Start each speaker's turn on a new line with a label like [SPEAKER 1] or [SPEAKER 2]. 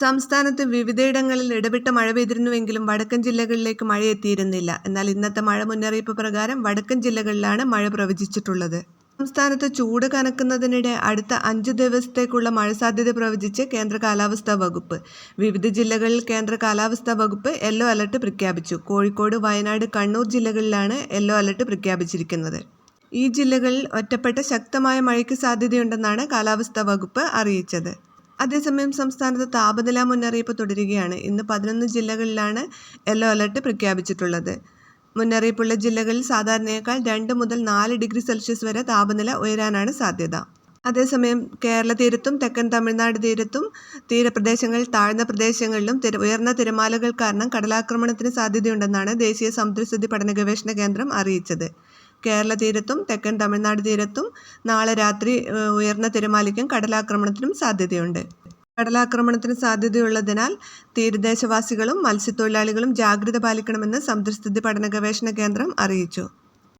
[SPEAKER 1] സംസ്ഥാനത്ത് വിവിധയിടങ്ങളിൽ ഇടവിട്ട മഴ പെയ്തിരുന്നുവെങ്കിലും വടക്കൻ ജില്ലകളിലേക്ക് മഴ എത്തിയിരുന്നില്ല എന്നാൽ ഇന്നത്തെ മഴ മുന്നറിയിപ്പ് പ്രകാരം വടക്കൻ ജില്ലകളിലാണ് മഴ പ്രവചിച്ചിട്ടുള്ളത്. സംസ്ഥാനത്ത് ചൂട് കനക്കുന്നതിനിടെ അടുത്ത അഞ്ച് ദിവസത്തേക്കുള്ള മഴ സാധ്യത പ്രവചിച്ച് കേന്ദ്ര കാലാവസ്ഥാ വകുപ്പ് വിവിധ ജില്ലകളിൽ കേന്ദ്ര കാലാവസ്ഥാ വകുപ്പ് യെല്ലോ അലർട്ട് പ്രഖ്യാപിച്ചു. കോഴിക്കോട് വയനാട് കണ്ണൂർ ജില്ലകളിലാണ് യെല്ലോ അലർട്ട് പ്രഖ്യാപിച്ചിരിക്കുന്നത്. ഈ ജില്ലകളിൽ ഒറ്റപ്പെട്ട ശക്തമായ മഴയ്ക്ക് സാധ്യതയുണ്ടെന്നാണ് കാലാവസ്ഥാ വകുപ്പ് അറിയിച്ചത്. അതേസമയം സംസ്ഥാനത്ത് താപനില മുന്നറിയിപ്പ് തുടരുകയാണ്. ഇന്ന് പതിനൊന്ന് ജില്ലകളിലാണ് യെല്ലോ അലർട്ട് പ്രഖ്യാപിച്ചിട്ടുള്ളത്. മുന്നറിയിപ്പുള്ള ജില്ലകളിൽ സാധാരണയേക്കാൾ രണ്ട് മുതൽ നാല് ഡിഗ്രി സെൽഷ്യസ് വരെ താപനില ഉയരാനാണ് സാധ്യത. അതേസമയം കേരള തീരത്തും തെക്കൻ തമിഴ്നാട് തീരത്തും തീരപ്രദേശങ്ങളിൽ താഴ്ന്ന പ്രദേശങ്ങളിലും ഉയർന്ന തിരമാലകൾ കാരണം കടലാക്രമണത്തിന് സാധ്യതയുണ്ടെന്നാണ് ദേശീയ സമുദ്രസ്ഥിതി പഠന ഗവേഷണ കേന്ദ്രം അറിയിച്ചത്. കേരള തീരത്തും തെക്കൻ തമിഴ്നാട് തീരത്തും നാളെ രാത്രി ഉയർന്ന തിരമാലയ്ക്കും കടലാക്രമണത്തിനും സാധ്യതയുണ്ട്. കടലാക്രമണത്തിന് സാധ്യതയുള്ളതിനാൽ തീരദേശവാസികളും മത്സ്യത്തൊഴിലാളികളും ജാഗ്രത പാലിക്കണമെന്ന് സമുദ്രസ്ഥിതി പഠന ഗവേഷണ കേന്ദ്രം അറിയിച്ചു.